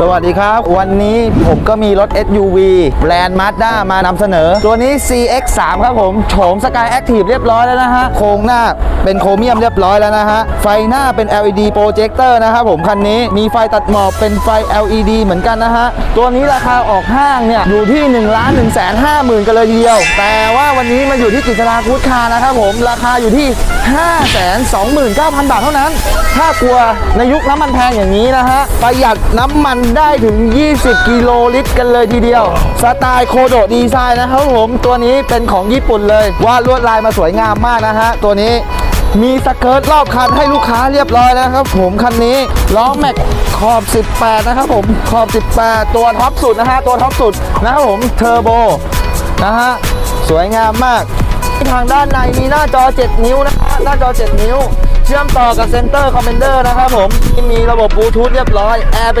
สวัสดีครับ วันนี้ผมก็มีรถ SUV แบรนด์ Mazda มานำเสนอ ตัวนี้ CX3 ครับผมโฉม Sky Active เรียบร้อยแล้วนะฮะ โครงหน้าเป็นโครเมียมเรียบร้อยแล้วนะฮะ ไฟหน้าเป็น LED โปรเจคเตอร์นะครับผมคันนี้มีไฟตัดหมอกเป็นไฟ LED เหมือนกันนะฮะ ตัวนี้ราคาออกห้างเนี่ย อยู่ที่1นึ่งล้านหนึ่งแสนห้าหมื่นกันเลยทีเดียว แต่ว่าวันนี้มาอยู่ที่กิจราคูดคาร์นะครับผมราคาอยู่ที่ 5 2 9 0 0 0 บาทเท่านั้น ถ้ากลัวในยุคน้ำมันแพงอย่างนี้นะฮะประหยัดน้ำมันได้ถึง 20 กิโลลิตรกันเลยทีเดียว สไตล์โคโดดีไซน์นะครับผม ตัวนี้เป็นของญี่ปุ่นเลย วาดลวดลายมาสวยงามมากนะฮะ ตัวนี้มีสเกิร์ตรอบคันให้ลูกค้าเรียบร้อยแล้วครับผมคันนี้ล้อแม็กขอบ 18 นะครับผมขอบ 18 ตัวท็อปสุดนะฮะตัวท็อปสุดนะครับผมเทอร์โบนะฮะสวยงามมาก ทางด้านในมีหน้าจอ 7 นิ้วนะฮะหน้าจอ 7 นิ้ว เชื่อมต่อกับเซนเตอร์คอมเมนเดอร์นะครับผมที่มีระบบบลูทูธเรียบร้อยแอร์เป็น